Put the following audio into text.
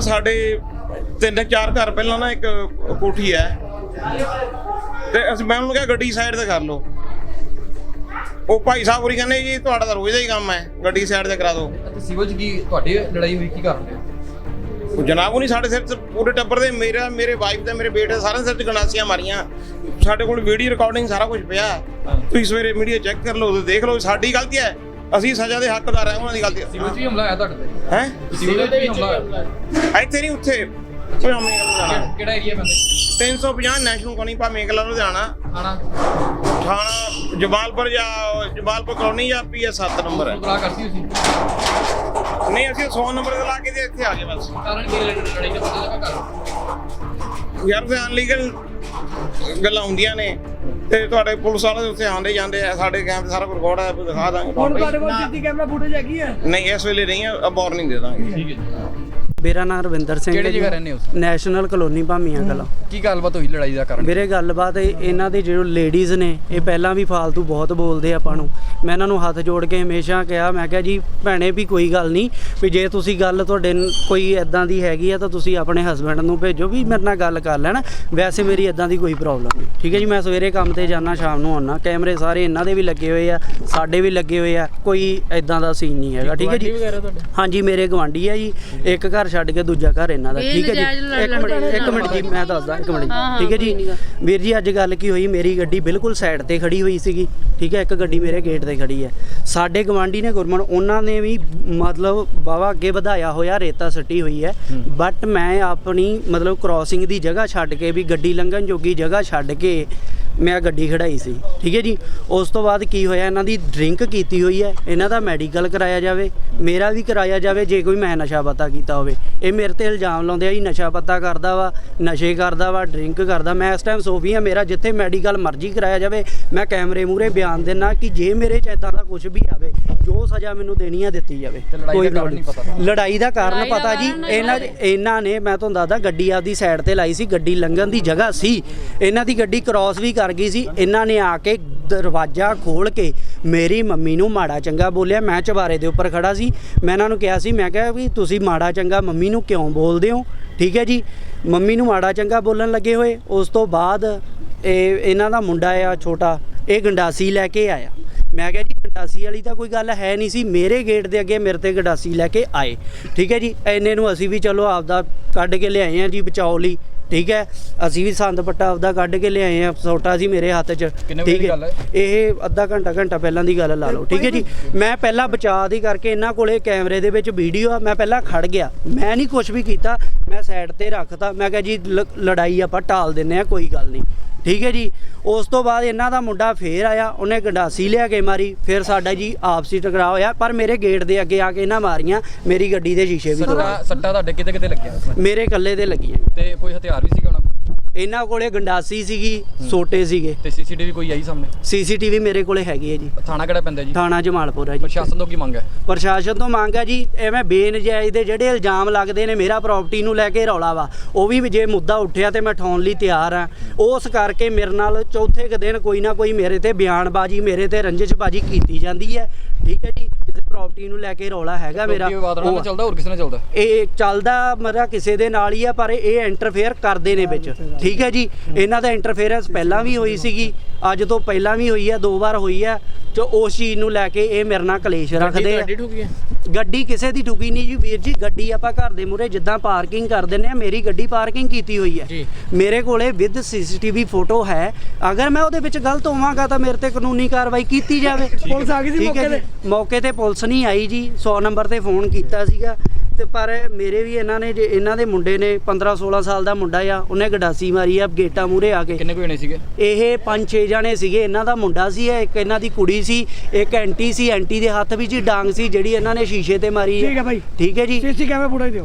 ਸਾਡੇ ਤਿੰਨ ਚਾਰ ਘਰ ਪਹਿਲਾਂ ਨਾ ਇੱਕ ਕੋਠੀ ਹੈ। ਤੇ ਅਸੀਂ ਮੈਂ ਉਹਨੂੰ ਕਿਹਾ ਗੱਡੀ ਸਾਈਡ ਤੇ ਕਰ ਲਓ। ਉਹ ਭਾਈ ਸਾਹਿਬ ਹੋਰੀ ਕਹਿੰਦੇ ਜੀ ਤੁਹਾਡਾ ਤਾਂ ਰੋਜ਼ ਦਾ ਹੀ ਕੰਮ ਹੈ ਗੱਡੀ ਸਾਈਡ ਤੇ ਕਰਾ ਦਿਓ। ਤੇ ਸਿਵਲ ਚ ਕੀ ਤੁਹਾਡੀ ਲੜਾਈ ਹੋਈ ਕੀ ਕਾਰਨ ਉਹ ਜਨਾਬ ਉਹ ਨਹੀਂ ਸਾਡੇ ਸਿਰ 'ਚ ਪੂਰੇ ਟੱਬਰ ਦੇ ਮੇਰਾ ਮੇਰੇ ਵਾਈਫ ਤੇ ਮੇਰੇ ਬੇਟੇ ਸਾਰਿਆਂ ਦੇ ਸਿਰ 'ਚ ਗੰਡਾਸੀਆਂ ਮਾਰੀਆਂ। ਸਾਡੇ ਕੋਲ ਵੀਡੀਓ ਰਿਕਾਰਡਿੰਗ ਸਾਰਾ ਕੁਝ ਪਿਆ। ਤੁਸੀਂ ਸਵੇਰੇ ਮੀਡੀਆ ਚੈੱਕ ਕਰ ਲਓ ਤੇ ਦੇਖ ਲਓ ਸਾਡੀ ਗਲਤੀ ਹੈ। ਅਸੀਂ ਸਜ਼ਾ ਦੇ ਹੱਕਦਾਰ ਹਾਂ ਉਹਨਾਂ ਦੀ ਗਲਤੀ ਸਿਵਲ ਚ ਵੀ ਹਮਲਾ ਆਇਆ ਤੁਹਾਡੇ ਤੇ? ਹੈ? ਸਿਵਲ ਚ ਵੀ ਹਮਲਾ ਆਇਆ ਇੱਥੇ ਨਹੀਂ ਉੱਥੇ। ਕੋਈ ਹਮਲੇ ਨਹੀਂ ਜਾਣਾ। ਕਿਹੜਾ ਏਰੀਆ ਪੈਂਦਾ? 350 ਨੈਸ਼ਨਲ ਕਲੋਨੀ ਪਾ ਮੇਗਲਾ ਲੁਧਿਆਣਾ ਆਣਾ ਥਾਣਾ? ਜਮਾਲਪੁਰ ਜਾਂ ਜਮਾਲਪੁਰ ਕਲੋਨੀ ਜਾਂ ਪੀਐਸ 7 ਨੰਬਰ ਹੈ। ਬੁਲਾ ਕਰਤੀ ਸੀ ਨਹੀਂ ਅਸੀਂ 100 ਨੰਬਰ ਤੇ ਲਾ ਕੇ ਤੇ ਇੱਥੇ ਆ ਗਏ ਬਸ। ਕਾਰਨ ਕੀ ਲੜਾਈ ਦਾ ਪਤਾ ਲੱਗਾ ਕਾਰਨ ਯਾਰ ਤੇ ਅਨਲੀਗਲ ਗੱਲਾਂ ਹੁੰਦੀਆਂ ਨੇ। ਤੇ ਤੁਹਾਡੇ ਪੁਲਿਸ ਵਾਲੇ ਉੱਥੇ ਆਉਂਦੇ ਜਾਂਦੇ ਆ ਸਾਡੇ ਕੈਂਪ ਸਾਰਾ ਕੁਝ ਰਿਕਾਰਡ ਹੈ ਦਿਖਾ ਦਾਂਗੇ ਹੁਣ ਤੁਹਾਡੇ। ਕੋਲ ਸਿੱਧੀ ਕੈਮਰਾ ਫੁਟੇਜ ਹੈਗੀ ਹੈ ਨਹੀਂ ਇਸ ਵੇਲੇ ਨਹੀਂ ਹੈ ਵਾਰਨਿੰਗ ਦੇ ਦਾਂਗੇ। ਠੀਕ ਹੈ ਜੀ। ਮੇਰਾ ਨਾਮ ਰਵਿੰਦਰ ਸਿੰਘ ਕਿਹੜੀ। ਜਗ੍ਹਾ ਰਹਿੰਦੇ ਹੋ ਨੈਸ਼ਨਲ ਕਲੋਨੀ ਭਾਮੀਆਂ ਕਲਾਂ। ਕੀ ਗੱਲਬਾਤ ਹੋਈ ਲੜਾਈ ਦਾ ਕਾਰਨ? ਵੀਰੇ ਗੱਲਬਾਤ ਇਹ- ਇਹਨਾਂ ਦੇ ਜਿਹੜੇ ਲੇਡੀਜ਼ ਨੇ ਇਹ ਪਹਿਲਾਂ ਵੀ ਫਾਲਤੂ ਬਹੁਤ ਬੋਲਦੇ ਆਪਾਂ ਨੂੰ। ਮੈਂ ਇਹਨਾਂ ਨੂੰ ਹੱਥ ਜੋੜ ਕੇ ਹਮੇਸ਼ਾ ਕਿਹਾ ਮੈਂ ਕਿਹਾ ਜੀ ਭੈਣੇ ਵੀ ਕੋਈ ਗੱਲ ਨਹੀਂ ਵੀ ਜੇ ਤੁਸੀਂ ਗੱਲ ਤੁਹਾਡੇ ਕੋਈ ਐਦਾਂ ਦੀ ਹੈਗੀ ਆ ਤਾਂ ਤੁਸੀਂ ਆਪਣੇ ਹਸਬੰਡ ਨੂੰ ਭੇਜੋ ਵੀ ਮੇਰੇ ਨਾਲ ਗੱਲ ਕਰ ਲੈਣ। ਵੈਸੇ ਮੇਰੀ ਐਦਾਂ ਦੀ ਕੋਈ ਪ੍ਰੋਬਲਮ ਨਹੀਂ। ਠੀਕ ਹੈ ਜੀ ਮੈਂ ਸਵੇਰੇ ਕੰਮ ਤੇ ਜਾਣਾ ਸ਼ਾਮ ਨੂੰ ਆਉਣਾ ਕੈਮਰੇ ਸਾਰੇ ਇਹਨਾਂ ਦੇ ਵੀ ਲੱਗੇ ਹੋਏ ਆ ਸਾਡੇ ਵੀ ਲੱਗੇ ਹੋਏ ਆ ਕੋਈ ਐਦਾਂ ਦਾ ਸੀਨ ਨਹੀਂ ਹੈਗਾ ਠੀਕ ਹੈ ਜੀ? ਹਾਂਜੀ ਮੇਰੇ ਗਵਾਂਢੀ ਆ ਜੀ ਇੱਕ ਘਰ ਛੱਡ ਕੇ ਦੂਜਾ ਘਰ ਇਹਨਾਂ ਦਾ ਠੀਕ ਹੈ ਜੀ? ਇੱਕ ਮਿੰਟ ਇੱਕ ਮਿੰਟ ਜੀ ਮੈਂ ਦੱਸਦਾ ਇੱਕ ਮਿੰਟ ਠੀਕ ਹੈ ਜੀ। ਵੀਰ ਜੀ ਅੱਜ ਗੱਲ ਕੀ ਹੋਈ? ਮੇਰੀ ਗੱਡੀ ਬਿਲਕੁਲ ਸਾਈਡ ਤੇ ਖੜੀ ਹੋਈ ਸੀਗੀ ਠੀਕ ਹੈ? ਇੱਕ ਗੱਡੀ ਮੇਰੇ ਗੇਟ ਤੇ ਖੜੀ ਹੈ। ਸਾਡੇ ਗਵਾਂਢੀ ਨੇ ਗੁਰਮਨ ਉਹਨਾਂ ਨੇ ਵੀ ਮਤਲਬ ਬਾਵਾ ਅੱਗੇ ਵਧਾਇਆ ਹੋਇਆ ਰੇਤਾ ਸੱਟੀ ਹੋਈ ਹੈ। ਬਟ ਮੈਂ ਆਪਣੀ ਮਤਲਬ ਕ੍ਰਾਸਿੰਗ ਦੀ ਜਗ੍ਹਾ ਛੱਡ ਕੇ ਵੀ ਗੱਡੀ ਲੰਘਣ ਜੋਗੀ ਜਗ੍ਹਾ ਛੱਡ ਕੇ ਮੈਂ ਗੱਡੀ ਖੜਾਈ ਸੀ। ਠੀਕ ਹੈ ਜੀ? ਉਸ ਤੋਂ ਬਾਅਦ ਕੀ ਹੋਇਆ? ਇਹਨਾਂ ਦੀ ਡਰਿੰਕ ਕੀਤੀ ਹੋਈ ਹੈ। ਇਹਨਾਂ ਦਾ ਮੈਡੀਕਲ ਕਰਾਇਆ ਜਾਵੇ। ਮੇਰਾ ਵੀ ਕਰਾਇਆ ਜਾਵੇ ਜੇ ਕੋਈ ਮੈਂ ਨਸ਼ਾ ਪਤਾ ਕੀਤਾ ਹੋਵੇ। ਇਹ ਮੇਰੇ ਤੇ ਇਲਜ਼ਾਮ ਲਾਉਂਦੇ ਆ ਜੀ ਨਸ਼ਾ ਪਤਾ ਕਰਦਾ ਵਾ ਨਸ਼ੇ ਕਰਦਾ ਵਾ ਡਰਿੰਕ ਕਰਦਾ। ਮੈਂ ਇਸ ਟਾਈਮ ਸੋਫੀ ਆ ਮੇਰਾ ਜਿੱਥੇ ਮੈਡੀਕਲ ਮਰਜ਼ੀ ਕਰਾਇਆ ਜਾਵੇ ਮੈਂ ਕੈਮਰੇ ਮੂਹਰੇ ਬਿਆਨ ਦੇਣਾ ਕਿ ਜੇ ਮੇਰੇ ਚ ਇਦਾਂ ਦਾ ਕੁਝ ਵੀ ਆਵੇ ਜੋ ਸਜ਼ਾ ਮੈਨੂੰ ਦੇਣੀ ਆ ਦਿੱਤੀ ਜਾਵੇ। ਤੇ ਲੜਾਈ ਦਾ ਕਾਰਨ ਨਹੀਂ। ਪਤਾ? ਲੜਾਈ ਦਾ ਕਾਰਨ ਪਤਾ ਜੀ ਇਹਨਾਂ ਇਹਨਾਂ ਨੇ ਮੈਂ ਤੁਹਾਨੂੰ ਦੱਸਦਾ ਗੱਡੀ ਆਪਦੀ ਸਾਈਡ ਤੇ ਲਾਈ ਸੀ ਗੱਡੀ ਲੰਘਣ ਦੀ ਜਗ੍ਹਾ ਸੀ। ਇਹਨਾਂ ਦੀ ਗੱਡੀ ਕ੍ਰਾਸ ਵੀ ਕਰ ਗਈ ਸੀ। ਇਹਨਾਂ ਨੇ ਆ ਕੇ ਦਰਵਾਜ਼ਾ ਖੋਲ ਕੇ ਮੇਰੀ ਮੰਮੀ ਨੂੰ ਮਾੜਾ ਚੰਗਾ ਬੋਲਿਆ। ਮੈਂ ਚਬਾਰੇ ਦੇ ਉੱਪਰ ਖੜਾ ਸੀ। ਮੈਂ ਇਹਨਾਂ ਨੂੰ ਕਿਹਾ ਸੀ, ਮੈਂ ਕਿਹਾ ਵੀ ਤੁਸੀਂ ਮਾੜਾ ਚੰਗਾ ਮੰਮੀ ਨੂੰ ਕਿਉਂ ਬੋਲਦੇ ਹੋ? ਠੀਕ ਹੈ ਜੀ। ਮੰਮੀ ਨੂੰ ਮਾੜਾ ਚੰਗਾ ਬੋਲਣ ਲੱਗੇ ਹੋਏ। ਉਸ ਤੋਂ ਬਾਅਦ ਇਹ ਇਹਨਾਂ ਦਾ ਮੁੰਡਾ ਆ ਛੋਟਾ, ਇਹ ਗੰਡਾਸੀ ਲੈ ਕੇ ਆਇਆ। ਮੈਂ ਕਿਹਾ ਜੀ, ਗੰਡਾਸੀ ਵਾਲੀ ਤਾਂ ਕੋਈ ਗੱਲ ਹੈ ਨਹੀਂ ਸੀ। ਮੇਰੇ ਗੇਟ ਦੇ ਅੱਗੇ ਮੇਰੇ ਤੇ ਗੰਡਾਸੀ ਲੈ ਕੇ ਆਏ। ਠੀਕ ਹੈ ਜੀ। ਐਨੇ ਨੂੰ ਅਸੀਂ ਵੀ ਚਲੋ ਆਪਦਾ ਕੱਢ ਕੇ ਲਿਆਏ ਆ ਜੀ ਬਚਾਓ ਲਈ। ਠੀਕ ਹੈ? ਅਸੀਂ ਵੀ ਸੰਦ ਪੱਟਾ ਆਪਦਾ ਕੱਢ ਕੇ ਲਿਆਏ ਆ ਸੋਟਾ ਸੀ ਮੇਰੇ ਹੱਥ 'ਚ। ਗੱਲ ਹੈ? ਇਹ ਅੱਧਾ ਘੰਟਾ ਘੰਟਾ ਪਹਿਲਾਂ ਦੀ ਗੱਲ ਲਾ ਲਓ। ਠੀਕ ਹੈ ਜੀ? ਮੈਂ ਪਹਿਲਾਂ ਬਚਾਅ ਦੀ ਕਰਕੇ ਇਹਨਾਂ ਕੋਲੇ ਕੈਮਰੇ ਦੇ ਵਿੱਚ ਵੀਡੀਓ ਆ ਮੈਂ ਪਹਿਲਾਂ ਖੜ ਗਿਆ। ਮੈਂ ਨਹੀਂ ਕੁਝ ਵੀ ਕੀਤਾ ਮੈਂ ਸਾਈਡ ਤੇ ਰੱਖਤਾ। ਮੈਂ ਕਿਹਾ ਜੀ ਲੜਾਈ ਆਪਾਂ ਟਾਲ ਦਿੰਨੇ ਆ ਕੋਈ ਗੱਲ ਨਹੀਂ। ਠੀਕ ਹੈ ਜੀ। ਉਸ ਤੋਂ ਬਾਅਦ ਇਹਨਾਂ ਦਾ ਮੁੰਡਾ ਫੇਰ ਆਇਆ ਉਹਨੇ ਗੰਡਾਸੀ ਲਿਆ ਕੇ ਮਾਰੀ ਫਿਰ ਸਾਡਾ ਜੀ ਆਪਸੀ ਟਕਰਾਅ ਹੋਇਆ ਪਰ ਮੇਰੇ ਗੇਟ ਦੇ ਅੱਗੇ ਆ ਕੇ ਇਹਨਾਂ ਮਾਰੀਆਂ ਮੇਰੀ ਗੱਡੀ ਦੇ ਸ਼ੀਸ਼ੇ ਵੀ ਸੱਟਾ ਸੱਟਾ ਤੁਹਾਡੇ ਕਿਤੇ ਕਿਤੇ ਲੱਗਿਆ? ਮੇਰੇ ਇਕੱਲੇ ਦੇ ਲੱਗੀਆਂ। ਤੇ ਕੋਈ ਹਥਿਆਰ ਵੀ ਕੋਲ ਇਹਨਾਂ ਕੋਲੇ ਗੰਡਾਸੀ ਸੀਗੀ ਸੋਟੇ ਸੀਗੇ। ਤੇ ਸੀਸੀਟੀਵੀ ਕੋਈ ਆਈ ਸਾਹਮਣੇ? ਸੀਸੀਟੀਵੀ ਮੇਰੇ ਕੋਲੇ ਹੈਗੀ ਹੈ ਜੀ। ਥਾਣਾ ਕਿਹੜਾ ਪੈਂਦਾ ਜੀ? ਥਾਣਾ ਜਮਾਲਪੁਰ ਹੈ ਜੀ। ਪ੍ਰਸ਼ਾਸਨ ਤੋਂ ਕੀ ਮੰਗ ਹੈ? ਪ੍ਰਸ਼ਾਸਨ ਤੋਂ ਮੰਗ ਹੈ ਜੀ ਐਵੇਂ ਬੇਨਜਾਇਜ਼ ਦੇ ਜਿਹੜੇ ਇਲਜ਼ਾਮ ਲੱਗਦੇ ਨੇ ਮੇਰਾ ਪ੍ਰਾਪਰਟੀ ਨੂੰ ਲੈ ਕੇ ਰੌਲਾ ਵਾ ਉਹ ਵੀ ਜੇ ਮੁੱਦਾ ਉੱਠਿਆ ਤੇ ਮੈਂ ਠਾਉਣ ਲਈ ਤਿਆਰ ਆ ਉਸ ਕਰਕੇ ਮੇਰੇ ਨਾਲ ਚੌਥੇ ਕੁ ਦਿਨ ਕੋਈ ਨਾ ਕੋਈ ਮੇਰੇ ਤੇ ਬਿਆਨਬਾਜ਼ੀ ਮੇਰੇ ਤੇ ਰੰਜਿਸ਼ਬਾਜ਼ੀ ਕੀਤੀ ਜਾਂਦੀ ਹੈ। ਠੀਕ ਹੈ ਜੀ? ਪ੍ਰਾਪਰਟੀ ਨੂੰ ਲੈ ਕੇ ਰੌਲਾ ਹੈਗਾ ਮੇਰਾ। ਉਹ- ਚੱਲਦਾ ਹੋਰ ਕਿਸੇ ਨਾਲ ਚੱਲਦਾ? ਇਹ ਚੱਲਦਾ ਮੇਰਾ ਕਿਸੇ ਦੇ ਨਾਲ ਹੀ ਆ ਪਰ ਇਹ ਇੰਟਰਫੇਅਰ ਕਰਦੇ ਨੇ ਵਿੱਚ। ਠੀਕ ਹੈ ਜੀ? ਇਹਨਾਂ ਦਾ ਇੰਟਰਫੇਅਰੈਂਸ ਪਹਿਲਾਂ ਵੀ ਹੋਈ ਸੀਗੀ ਅੱਜ ਤੋਂ ਪਹਿਲਾਂ ਵੀ ਹੋਈ ਆ ਦੋ ਵਾਰ ਹੋਈ ਆ। ਤੇ ਉਸ ਚੀਜ਼ ਨੂੰ ਲੈ ਕੇ ਇਹ ਮੇਰੇ ਨਾਲ ਕਲੇਸ਼ ਰੱਖਦੇ ਆ। ਗੱਡੀ ਕਿਸੇ ਦੀ ਠੁਕੀ ਨਹੀਂ ਜੀ ਵੀਰ ਜੀ ਗੱਡੀ ਆਪਾਂ ਘਰ ਦੇ ਮੂਹਰੇ ਜਿੱਦਾਂ ਪਾਰਕਿੰਗ ਕਰ ਦਿੰਨੇ ਆ ਮੇਰੀ ਗੱਡੀ ਪਾਰਕਿੰਗ ਕੀਤੀ ਹੋਈ ਹੈ। ਜੀ। ਮੇਰੇ ਕੋਲੇ ਵਿਦ ਸੀਸੀਟੀਵੀ ਫੋਟੋ ਹੈ। ਅਗਰ ਮੈਂ ਉਹਦੇ ਵਿੱਚ ਗਲਤ ਹੋਵਾਂਗਾ ਤਾਂ ਮੇਰੇ ਤੇ ਕਾਨੂੰਨੀ ਕਾਰਵਾਈ ਕੀਤੀ ਜਾਵੇ। ਪੁਲਿਸ ਆ ਗਈ ਸੀ ਮੌਕੇ ਜੀ। ਮੌਕੇ ਤੇ ਪੁਲਿਸ ਨਹੀਂ ਆਈ ਜੀ। 100 ਨੰਬਰ ਤੇ ਫੋਨ ਕੀਤਾ ਸੀਗਾ। ਤੇ ਪਰ ਮੇਰੇ ਵੀ ਇਹਨਾਂ ਨੇ ਜੇ ਇਹਨਾਂ ਦੇ ਮੁੰਡੇ ਨੇ 15 16 ਸਾਲ ਦਾ ਮੁੰਡਾ ਆ ਉਹਨੇ ਗਡਾਸੀ ਮਾਰੀ ਆ ਗੇਟਾਂ ਮੂਰੇ ਆ ਕੇ। ਕਿੰਨੇ ਕੋਈ ਜਣੇ ਸੀਗੇ? ਇਹ ਪੰਜ ਛੇ ਜਣੇ ਸੀਗੇ ਇਹਨਾਂ ਦਾ ਮੁੰਡਾ ਸੀ ਇੱਕ ਇਹਨਾਂ ਦੀ ਕੁੜੀ ਸੀ ਇੱਕ ਐਂਟੀ ਸੀ ਐਂਟੀ ਦੇ ਹੱਥ ਵਿੱਚ ਹੀ ਡਾਂਗ ਸੀ ਜਿਹੜੀ ਇਹਨਾਂ ਨੇ ਸ਼ੀਸ਼ੇ ਤੇ ਮਾਰੀ ਠੀਕ ਹੈ ਭਾਈ। ਠੀਕ ਹੈ ਜੀ। ਸੀਸੀ ਕੈਮਰਾ ਫੁਟੇਜ ਦਿਓ।